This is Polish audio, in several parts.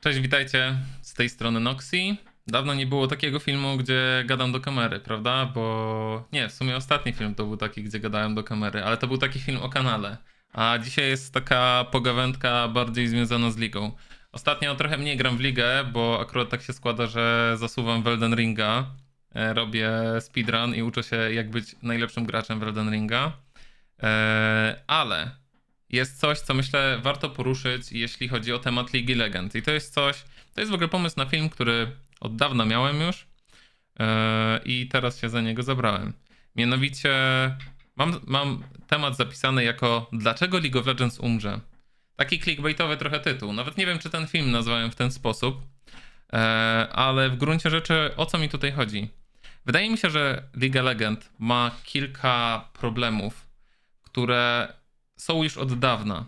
Cześć, witajcie z tej strony Noxi. Dawno nie było takiego filmu, gdzie gadam do kamery, prawda? Bo nie, w sumie ostatni film to był taki, gdzie gadałem do kamery, ale to był taki film o kanale. A dzisiaj jest taka pogawędka bardziej związana z ligą. Ostatnio trochę mniej gram w ligę, bo akurat tak się składa, że zasuwam w Elden Ringa. E, Robię speedrun i uczę się, jak być najlepszym graczem w Elden Ringa. E, Ale jest coś, co myślę warto poruszyć, jeśli chodzi o temat Ligi Legend. I to jest coś, to jest w ogóle pomysł na film, który od dawna miałem już e, i teraz się za niego zabrałem. Mianowicie mam, mam temat zapisany jako Dlaczego League of Legends umrze? Taki clickbaitowy trochę tytuł. Nawet nie wiem, czy ten film nazwałem w ten sposób, e, ale w gruncie rzeczy o co mi tutaj chodzi? Wydaje mi się, że Liga Legend ma kilka problemów, które są już od dawna.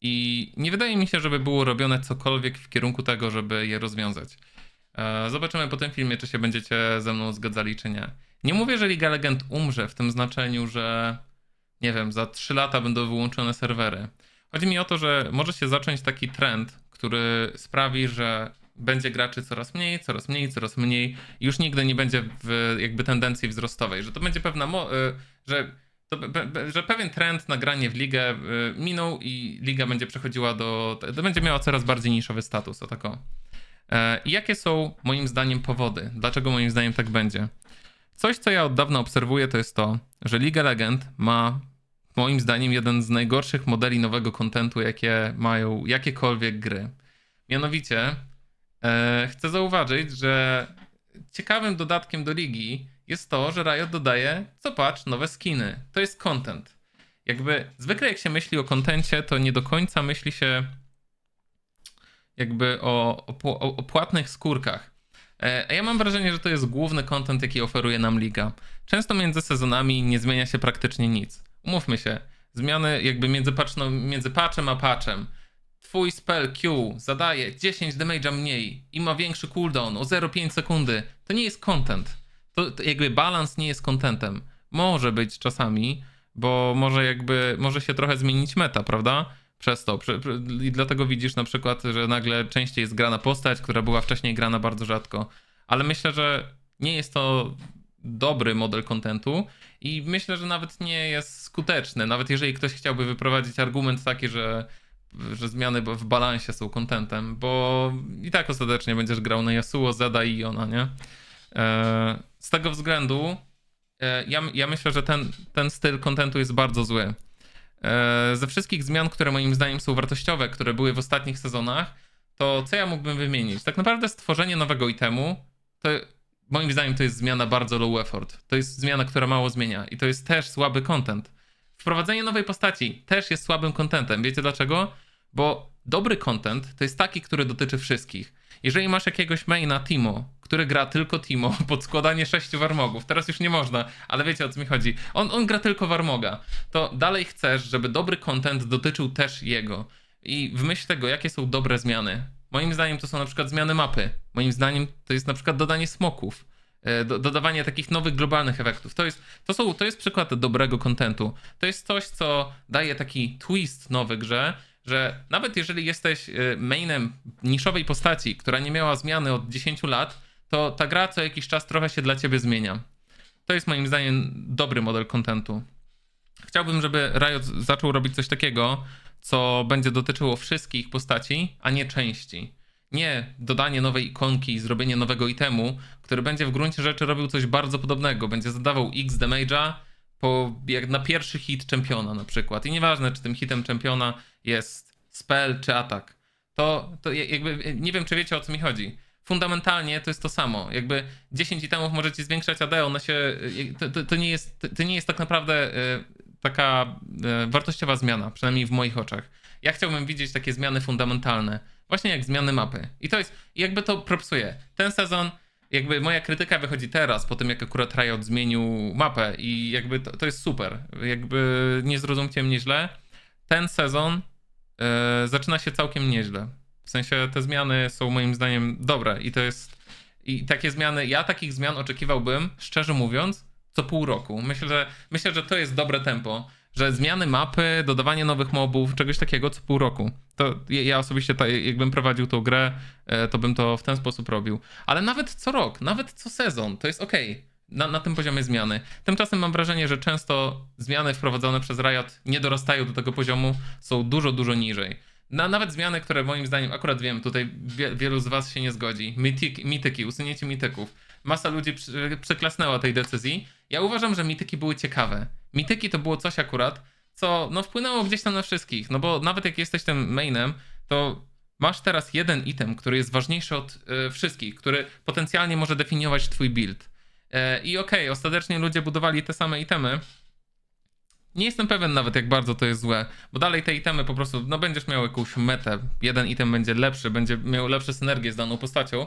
I nie wydaje mi się, żeby było robione cokolwiek w kierunku tego, żeby je rozwiązać. E, Zobaczymy po tym filmie, czy się będziecie ze mną zgadzali, czy nie. Nie mówię, że Liga Legend umrze w tym znaczeniu, że nie wiem, za 3 lata będą wyłączone serwery. Chodzi mi o to, że może się zacząć taki trend, który sprawi, że będzie graczy coraz mniej, coraz mniej, coraz mniej. Już nigdy nie będzie jakby tendencji wzrostowej, że to będzie pewna, y, że to, pe- pe- że pewien trend na granie w ligę y, minął i liga będzie przechodziła do, to będzie miała coraz bardziej niszowy status, o tako. E, I jakie są moim zdaniem powody? Dlaczego moim zdaniem tak będzie? Coś, co ja od dawna obserwuję, to jest to, że Liga Legend ma moim zdaniem jeden z najgorszych modeli nowego kontentu, jakie mają jakiekolwiek gry. Mianowicie e, chcę zauważyć, że ciekawym dodatkiem do ligi jest to, że Riot dodaje co patch nowe skiny. To jest content. Jakby zwykle jak się myśli o kontencie, to nie do końca myśli się jakby o, o, o płatnych skórkach. E, A ja mam wrażenie, że to jest główny content, jaki oferuje nam liga. Często między sezonami nie zmienia się praktycznie nic. Umówmy się, zmiany jakby między, patch, no, między patchem a patchem. Twój spell Q zadaje 10 damage'a mniej i ma większy cooldown o 0,5 sekundy. To nie jest content. To, to jakby balans nie jest contentem. Może być czasami, bo może jakby, może się trochę zmienić meta, prawda? Przez to. I dlatego widzisz na przykład, że nagle częściej jest grana postać, która była wcześniej grana bardzo rzadko. Ale myślę, że nie jest to dobry model kontentu i myślę, że nawet nie jest skuteczny. Nawet jeżeli ktoś chciałby wyprowadzić argument taki, że, że zmiany w balansie są kontentem, bo i tak ostatecznie będziesz grał na Yasuo, Zeda i Iona, nie? E, Z tego względu e, ja, ja myślę, że ten, ten styl kontentu jest bardzo zły. E, Ze wszystkich zmian, które moim zdaniem są wartościowe, które były w ostatnich sezonach, to co ja mógłbym wymienić? Tak naprawdę stworzenie nowego itemu, to moim zdaniem to jest zmiana bardzo low effort. To jest zmiana, która mało zmienia i to jest też słaby content. Wprowadzenie nowej postaci też jest słabym contentem. Wiecie dlaczego? Bo dobry content to jest taki, który dotyczy wszystkich. Jeżeli masz jakiegoś maina Timo, który gra tylko Timo pod składanie sześciu warmogów, teraz już nie można, ale wiecie o co mi chodzi. On, on gra tylko warmoga. To dalej chcesz, żeby dobry content dotyczył też jego. I w myśl tego, jakie są dobre zmiany. Moim zdaniem to są na przykład zmiany mapy. Moim zdaniem to jest na przykład dodanie smoków. e, Do, dodawanie takich nowych globalnych efektów. To jest, to, są, to jest przykład dobrego kontentu. To jest coś, co daje taki twist nowy grze, że nawet jeżeli jesteś e, mainem niszowej postaci, która nie miała zmiany od 10 lat, to ta gra co jakiś czas trochę się dla ciebie zmienia. To jest moim zdaniem dobry model kontentu. Chciałbym, żeby Riot zaczął robić coś takiego, co będzie dotyczyło wszystkich postaci, a nie części. Nie dodanie nowej ikonki i zrobienie nowego itemu, który będzie w gruncie rzeczy robił coś bardzo podobnego. Będzie zadawał X damage'a po, jak na pierwszy hit czempiona na przykład. I nieważne, czy tym hitem czempiona jest spell czy atak. To, to ja- jakby nie wiem, czy wiecie o co mi chodzi. Fundamentalnie to jest to samo. Jakby 10 itemów możecie zwiększać AD, one się. To, to, to, nie, jest, to nie jest tak naprawdę e, taka e, wartościowa zmiana, przynajmniej w moich oczach. Ja chciałbym widzieć takie zmiany fundamentalne, właśnie jak zmiany mapy. I to jest, jakby to propsuje. Ten sezon, jakby moja krytyka wychodzi teraz, po tym jak akurat Riot zmienił mapę i jakby to, to jest super. Jakby nie zrozumcie mnie źle. Ten sezon e, zaczyna się całkiem nieźle. W sensie te zmiany są moim zdaniem dobre i to jest. I takie zmiany, ja takich zmian oczekiwałbym, szczerze mówiąc, co pół roku. Myślę, że, myślę, że to jest dobre tempo, że zmiany mapy, dodawanie nowych mobów, czegoś takiego co pół roku. To ja- osobiście, ta, jakbym prowadził tą grę, e, to bym to w ten sposób robił. Ale nawet co rok, nawet co sezon, to jest okej. Na, na tym poziomie zmiany. Tymczasem mam wrażenie, że często zmiany wprowadzone przez Riot nie dorastają do tego poziomu, są dużo, dużo niżej. Na, nawet zmiany, które moim zdaniem, akurat wiem, tutaj wie, wielu z was się nie zgodzi. Mityki, mityki usunięcie mityków. Masa ludzi przy, przyklasnęła tej decyzji. Ja uważam, że mityki były ciekawe. Mityki to było coś akurat, co no, wpłynęło gdzieś tam na wszystkich. No bo nawet jak jesteś tym mainem, to masz teraz jeden item, który jest ważniejszy od e, wszystkich, który potencjalnie może definiować twój build. E, I okej, ostatecznie ludzie budowali te same itemy. Nie jestem pewien nawet, jak bardzo to jest złe, bo dalej te itemy po prostu, no będziesz miał jakąś metę. Jeden item będzie lepszy, będzie miał lepsze synergie z daną postacią,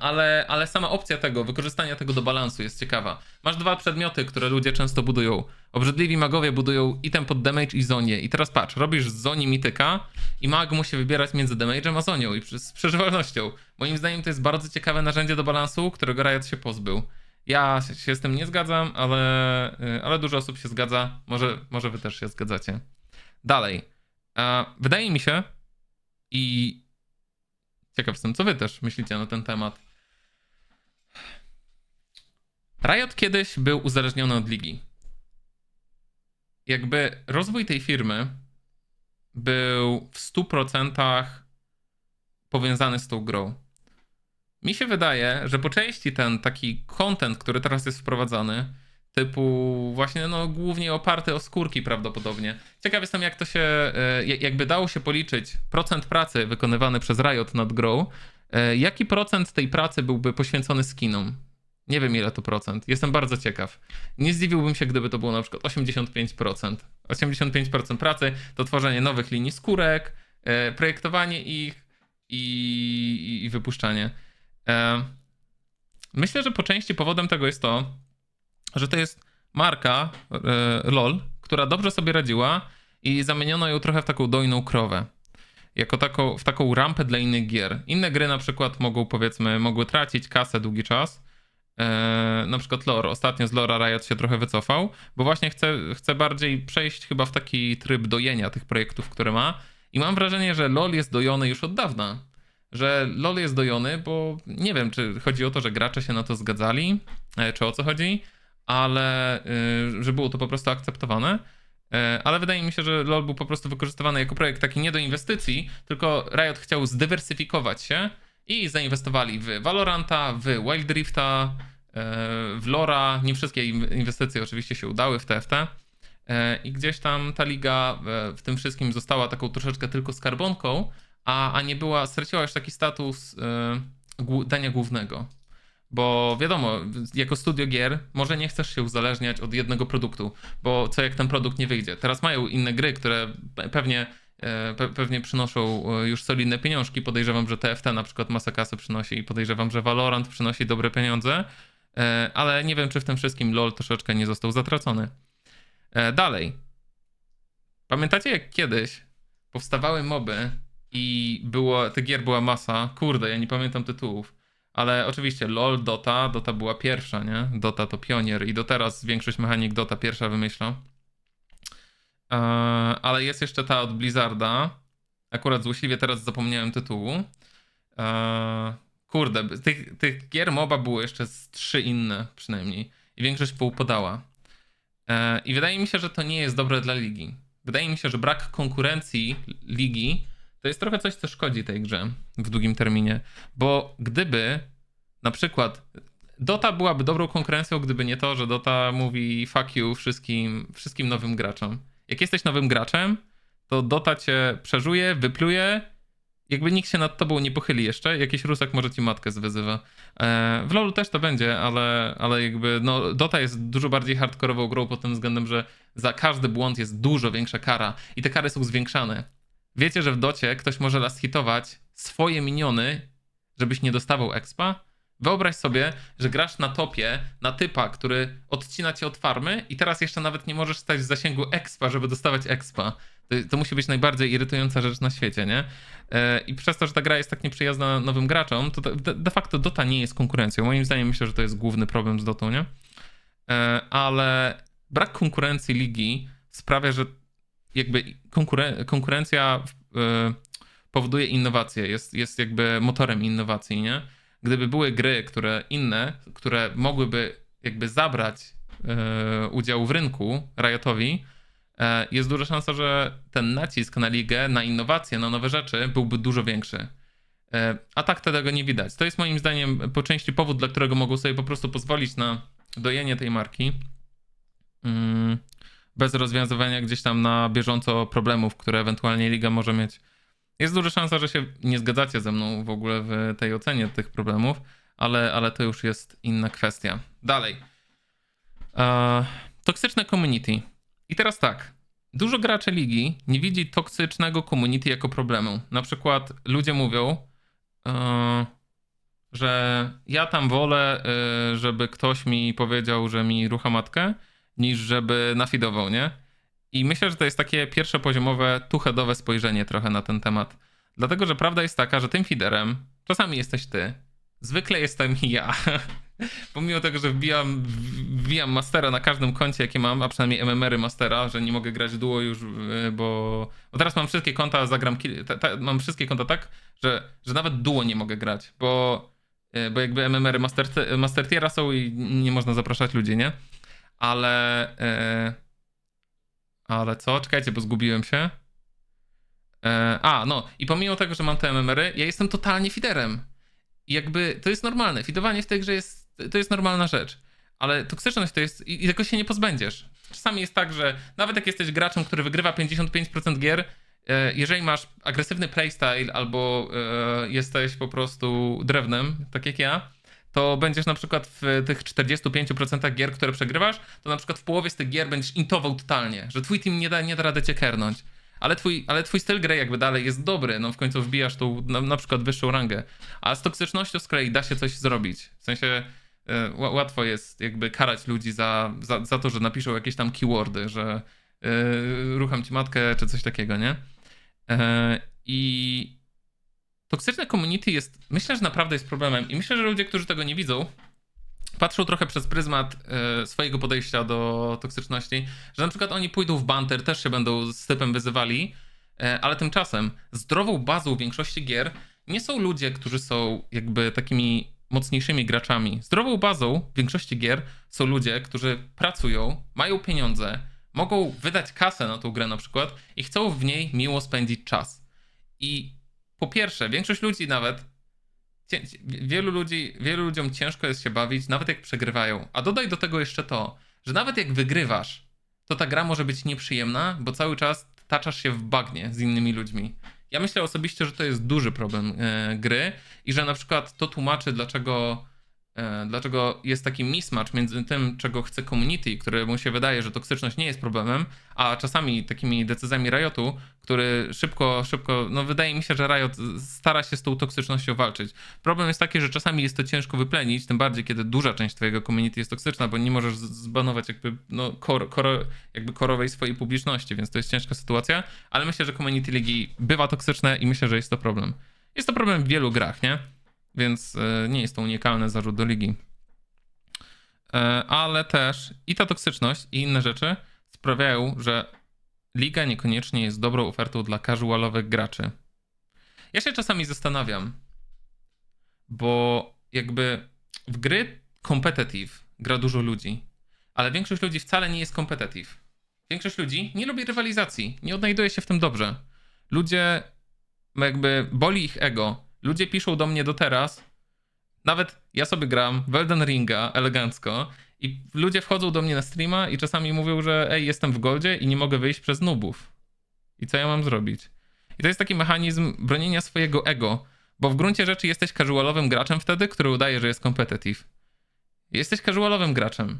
ale, ale sama opcja tego, wykorzystania tego do balansu jest ciekawa. Masz dwa przedmioty, które ludzie często budują. Obrzydliwi magowie budują item pod damage i zonie. I teraz patrz, robisz z zoni mityka i mag musi wybierać między damage'em a zonią i z przeżywalnością. Moim zdaniem to jest bardzo ciekawe narzędzie do balansu, którego Riot się pozbył. Ja się- się z tym nie zgadzam, ale, y, ale dużo osób się zgadza. Może, może wy też się zgadzacie. Dalej. E, Wydaje mi się i ciekaw jestem, co wy też myślicie na ten temat. Riot kiedyś był uzależniony od ligi. Jakby rozwój tej firmy był w 100% powiązany z tą grą. Mi się wydaje, że po części ten taki content, który teraz jest wprowadzany, typu właśnie no głównie oparty o skórki prawdopodobnie. Ciekaw jestem jak to się, e, jak- jakby dało się policzyć procent pracy wykonywany przez Riot nad grą, e, jaki procent tej pracy byłby poświęcony skinom? Nie wiem ile to procent. Jestem bardzo ciekaw. Nie zdziwiłbym się, gdyby to było na przykład 85%. 85% pracy to tworzenie nowych linii skórek, e, projektowanie ich i, i wypuszczanie. E, Myślę, że po części powodem tego jest to, że to jest marka e, LOL, która dobrze sobie radziła i zamieniono ją trochę w taką dojną krowę. Jako taką, w taką rampę dla innych gier. Inne gry na przykład mogą, powiedzmy, mogły tracić kasę długi czas. E, na przykład lore. Ostatnio z Lora Riot się trochę wycofał, bo właśnie chce, chce bardziej przejść chyba w taki tryb dojenia tych projektów, które ma. I mam wrażenie, że LoL jest dojony już od dawna że LoL jest dojony, bo nie wiem, czy chodzi o to, że gracze się na to zgadzali, e, czy o co chodzi, ale y, że było to po prostu akceptowane. E, Ale wydaje mi się, że LoL był po prostu wykorzystywany jako projekt taki nie do inwestycji, tylko Riot chciał zdywersyfikować się i zainwestowali w Valoranta, w Wild Rifta, e, w Lora. Nie wszystkie in- inwestycje oczywiście się udały w TFT. I gdzieś tam ta liga w tym wszystkim została taką troszeczkę tylko skarbonką, a, a nie była, straciła już taki status dania głównego. Bo wiadomo, jako studio gier może nie chcesz się uzależniać od jednego produktu, bo co jak ten produkt nie wyjdzie. Teraz mają inne gry, które pe- pewnie, e, pe, pewnie przynoszą e, już solidne pieniążki. Podejrzewam, że TFT na przykład masę kasy przynosi i podejrzewam, że Valorant przynosi dobre pieniądze, e, ale nie wiem, czy w tym wszystkim LoL troszeczkę nie został zatracony. Dalej. Pamiętacie jak kiedyś powstawały moby i było, tych gier była masa. Kurde, ja nie pamiętam tytułów. Ale oczywiście LOL, Dota, Dota była pierwsza, nie? Dota to pionier i do teraz większość mechanik Dota pierwsza wymyśla. Eee, ale jest jeszcze ta od Blizzarda. Akurat złośliwie teraz zapomniałem tytułu. Eee, kurde, tych, tych gier MOBA było jeszcze z trzy inne przynajmniej. I większość półpodała. Eee, I wydaje mi się, że to nie jest dobre dla ligi. Wydaje mi się, że brak konkurencji ligi to jest trochę coś, co szkodzi tej grze w długim terminie. Bo gdyby na przykład Dota byłaby dobrą konkurencją, gdyby nie to, że Dota mówi fuck you wszystkim, wszystkim nowym graczom. Jak jesteś nowym graczem, to Dota cię przeżuje, wypluje, jakby nikt się nad tobą nie pochyli jeszcze, jakiś rusek może ci matkę zwyzywa. E, w LoLu też to będzie, ale, ale jakby no, Dota jest dużo bardziej hardkorową grą pod tym względem, że za każdy błąd jest dużo większa kara i te kary są zwiększane. Wiecie, że w docie ktoś może last hitować swoje miniony, żebyś nie dostawał expa? Wyobraź sobie, że grasz na topie, na typa, który odcina cię od farmy i teraz jeszcze nawet nie możesz stać w zasięgu expa, żeby dostawać expa. To, to musi być najbardziej irytująca rzecz na świecie, nie? E, I przez to, że ta gra jest tak nieprzyjazna nowym graczom, to de, facto Dota nie jest konkurencją. Moim zdaniem myślę, że to jest główny problem z Dotą, nie? E, Ale brak konkurencji ligi sprawia, że jakby konkuren- konkurencja e, powoduje innowacje, jest, jest jakby motorem innowacji, nie? Gdyby były gry, które inne, które mogłyby jakby zabrać e, udział w rynku Riotowi, e, jest duża szansa, że ten nacisk na ligę, na innowacje, na nowe rzeczy byłby dużo większy. A tak tego nie widać. To jest moim zdaniem po części powód, dla którego mogą sobie po prostu pozwolić na dojenie tej marki mm, bez rozwiązywania gdzieś tam na bieżąco problemów, które ewentualnie liga może mieć. Jest duża szansa, że się nie zgadzacie ze mną w ogóle w tej ocenie tych problemów, ale, ale to już jest inna kwestia. Dalej. E, toksyczne community. I teraz tak. Dużo graczy ligi nie widzi toksycznego community jako problemu. Na przykład ludzie mówią, e, że ja tam wolę, e, żeby ktoś mi powiedział, że mi rucha matkę, niż żeby nafidował, nie? I myślę, że to jest takie pierwsze poziomowe, tuchedowe spojrzenie trochę na ten temat. Dlatego, że prawda jest taka, że tym feederem czasami jesteś ty, zwykle jestem ja. Pomimo tego, że wbijam, wbijam mastera na każdym koncie, jakie mam, a przynajmniej MMR-y mastera, że nie mogę grać duo już, y, bo, bo teraz mam wszystkie konta, zagram, ta, ta, mam wszystkie konta tak, że, że nawet duo nie mogę grać, bo, y, bo jakby MMR-y master, master tiera są i nie można zapraszać ludzi, nie? Ale... Yy ale co? Czekajcie, bo zgubiłem się. E, a, no. I pomimo tego, że mam te MMR-y, ja jestem totalnie fiderem. I jakby to jest normalne. Fidowanie w tej grze jest, to jest normalna rzecz. Ale toksyczność to jest... I, i tego się nie pozbędziesz. Czasami jest tak, że nawet jak jesteś graczem, który wygrywa 55% gier, e, jeżeli masz agresywny playstyle albo e, jesteś po prostu drewnem, tak jak ja, to będziesz na przykład w tych 45% gier, które przegrywasz, to na przykład w połowie z tych gier będziesz intował totalnie, że twój team nie da, nie da rady cię kernąć. Ale twój, ale twój styl gry jakby dalej jest dobry, no w końcu wbijasz tą na, na przykład wyższą rangę. A z toksycznością z kolei da się coś zrobić. W sensie y, łatwo jest jakby karać ludzi za, za, za to, że napiszą jakieś tam keywordy, że y, rucham ci matkę czy coś takiego, nie? Y, I toksyczne community jest, myślę, że naprawdę jest problemem i myślę, że ludzie, którzy tego nie widzą, patrzą trochę przez pryzmat e, swojego podejścia do toksyczności, że na przykład oni pójdą w banter, też się będą z typem wyzywali, e, ale tymczasem zdrową bazą większości gier nie są ludzie, którzy są jakby takimi mocniejszymi graczami. Zdrową bazą większości gier są ludzie, którzy pracują, mają pieniądze, mogą wydać kasę na tą grę na przykład i chcą w niej miło spędzić czas. I po pierwsze, większość ludzi nawet, wielu ludzi, wielu ludziom ciężko jest się bawić, nawet jak przegrywają. A dodaj do tego jeszcze to, że nawet jak wygrywasz, to ta gra może być nieprzyjemna, bo cały czas taczasz się w bagnie z innymi ludźmi. Ja myślę osobiście, że to jest duży problem e, gry i że na przykład to tłumaczy, dlaczego dlaczego jest taki mismatch między tym, czego chce community, któremu się wydaje, że toksyczność nie jest problemem, a czasami takimi decyzjami Riotu, który szybko, szybko, no wydaje mi się, że Riot stara się z tą toksycznością walczyć. Problem jest taki, że czasami jest to ciężko wyplenić, tym bardziej kiedy duża część twojego community jest toksyczna, bo nie możesz zbanować jakby, no, jakby korowej swojej publiczności, więc to jest ciężka sytuacja, ale myślę, że community ligi bywa toksyczne i myślę, że jest to problem. Jest to problem w wielu grach, nie? Więc e, nie jest to unikalny zarzut do ligi. E, ale też i ta toksyczność, i inne rzeczy sprawiają, że liga niekoniecznie jest dobrą ofertą dla casualowych graczy. Ja się czasami zastanawiam, bo jakby w gry competitive gra dużo ludzi, ale większość ludzi wcale nie jest competitive. Większość ludzi nie lubi rywalizacji, nie odnajduje się w tym dobrze. Ludzie jakby boli ich ego, Ludzie piszą do mnie do teraz. Nawet ja sobie gram w Elden Ringa elegancko i ludzie wchodzą do mnie na streama i czasami mówią, że ej, jestem w goldzie i nie mogę wyjść przez nubów. I co ja mam zrobić? I to jest taki mechanizm bronienia swojego ego, bo w gruncie rzeczy jesteś casualowym graczem wtedy, który udaje, że jest competitive. Jesteś casualowym graczem.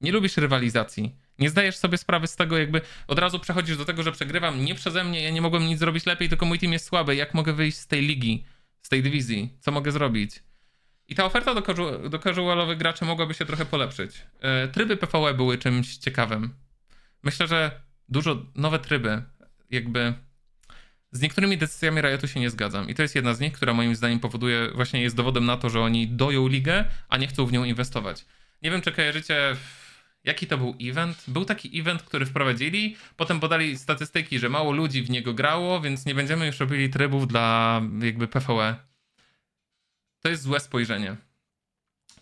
Nie lubisz rywalizacji. Nie zdajesz sobie sprawy z tego, jakby od razu przechodzisz do tego, że przegrywam nie przeze mnie, ja nie mogłem nic zrobić lepiej, tylko mój team jest słaby. Jak mogę wyjść z tej ligi? Z tej dywizji, co mogę zrobić. I ta oferta do, do casualowych graczy mogłaby się trochę polepszyć. E, tryby PvE były czymś ciekawym. Myślę, że dużo nowe tryby, jakby z niektórymi decyzjami Riotu się nie zgadzam. I to jest jedna z nich, która moim zdaniem powoduje, właśnie jest dowodem na to, że oni doją ligę, a nie chcą w nią inwestować. Nie wiem, czy kojarzycie, Jaki to był event? Był taki event, który wprowadzili, potem podali statystyki, że mało ludzi w niego grało, więc nie będziemy już robili trybów dla jakby PvE. To jest złe spojrzenie.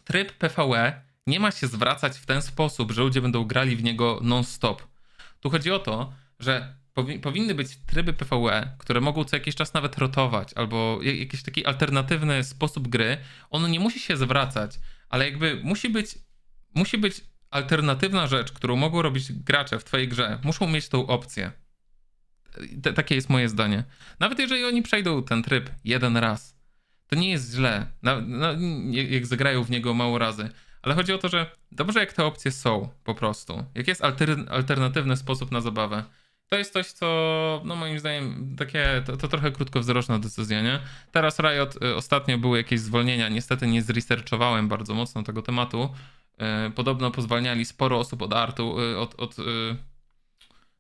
Tryb PvE nie ma się zwracać w ten sposób, że ludzie będą grali w niego non-stop. Tu chodzi o to, że powi- powinny być tryby PvE, które mogą co jakiś czas nawet rotować, albo jakiś taki alternatywny sposób gry. On nie musi się zwracać, ale jakby musi być, musi być alternatywna rzecz, którą mogą robić gracze w twojej grze. Muszą mieć tą opcję. T- takie jest moje zdanie. Nawet jeżeli oni przejdą ten tryb jeden raz, to nie jest źle, na, na, jak zagrają w niego mało razy. Ale chodzi o to, że dobrze jak te opcje są po prostu. Jak jest alter, alternatywny sposób na zabawę. To jest coś, co no moim zdaniem takie, to, to trochę krótkowzroczna decyzja, nie? Teraz Riot, y, ostatnio były jakieś zwolnienia, niestety nie zresearchowałem bardzo mocno tego tematu. Y, Podobno pozwalniali sporo osób od artu, y, od, od, y,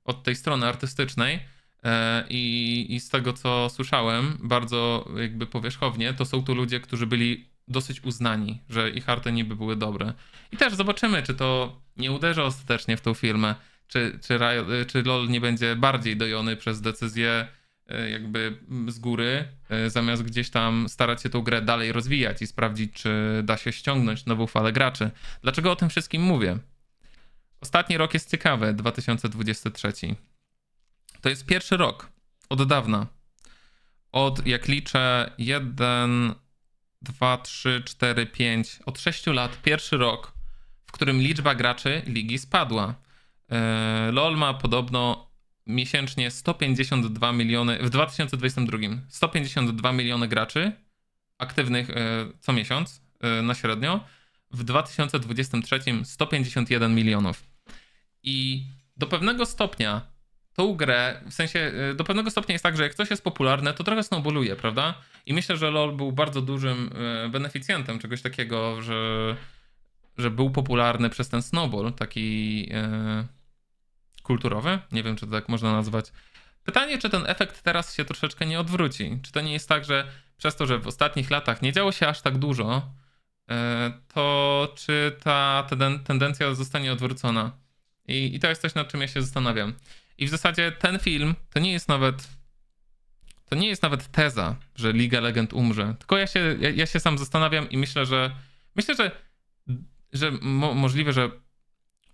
od tej strony artystycznej. E, I, I z tego co słyszałem, bardzo jakby powierzchownie, to są tu ludzie, którzy byli dosyć uznani, że ich arty niby były dobre. I też zobaczymy, czy to nie uderzy ostatecznie w tą firmę, czy, czy, czy LOL nie będzie bardziej dojony przez decyzję e, jakby z góry, e, zamiast gdzieś tam starać się tą grę dalej rozwijać i sprawdzić, czy da się ściągnąć nową falę graczy. Dlaczego o tym wszystkim mówię? Ostatni rok jest ciekawy, 2023. To jest pierwszy rok od dawna. Od, jak liczę, 1, 2, 3, 4, 5, od 6 lat, pierwszy rok, w którym liczba graczy ligi spadła. Eee, LOL ma podobno miesięcznie 152 miliony, w 2022 152 miliony graczy aktywnych e, co miesiąc e, na średnio. W 2023 151 milionów. I do pewnego stopnia tą grę, w sensie y, do pewnego stopnia jest tak, że jak coś jest popularne, to trochę snowballuje, prawda? I myślę, że LoL był bardzo dużym beneficjentem czegoś takiego, że, że był popularny przez ten snowball, taki y, kulturowy. Nie wiem, czy to tak można nazwać. Pytanie, czy ten efekt teraz się troszeczkę nie odwróci? Czy to nie jest tak, że przez to, że w ostatnich latach nie działo się aż tak dużo, y, to czy ta tenden- tendencja zostanie odwrócona? I, I to jest coś, nad czym ja się zastanawiam. I w zasadzie ten film to nie jest nawet. To nie jest nawet teza, że Liga Legend umrze. Tylko ja się, ja, ja się sam zastanawiam i myślę, że. Myślę, że, że mo, możliwe, że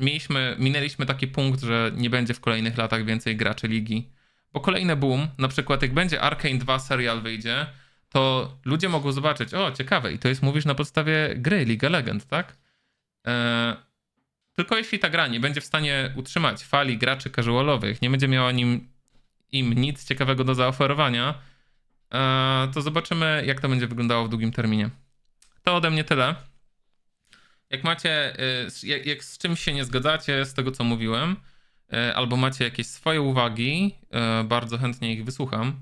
mieliśmy, minęliśmy taki punkt, że nie będzie w kolejnych latach więcej graczy ligi. Bo kolejny boom, na przykład jak będzie Arkane 2 serial wyjdzie, to ludzie mogą zobaczyć, o ciekawe, i to jest mówisz na podstawie gry Liga Legend, tak? Eee, tylko jeśli ta gra nie będzie w stanie utrzymać fali graczy casualowych, nie będzie miała nim, im nic ciekawego do zaoferowania, e, to zobaczymy, jak to będzie wyglądało w długim terminie. To ode mnie tyle. Jak macie, z- jak, jak z czymś się nie zgadzacie z tego, co mówiłem, e, albo macie jakieś swoje uwagi, e, bardzo chętnie ich wysłucham.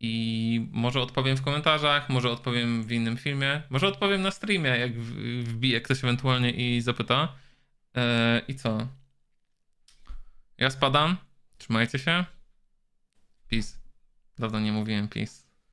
I może odpowiem w komentarzach, może odpowiem w innym filmie, może odpowiem na streamie, jak wbije ktoś ewentualnie i zapyta. I co? Ja spadam. Trzymajcie się. Peace. Dawno nie mówiłem peace.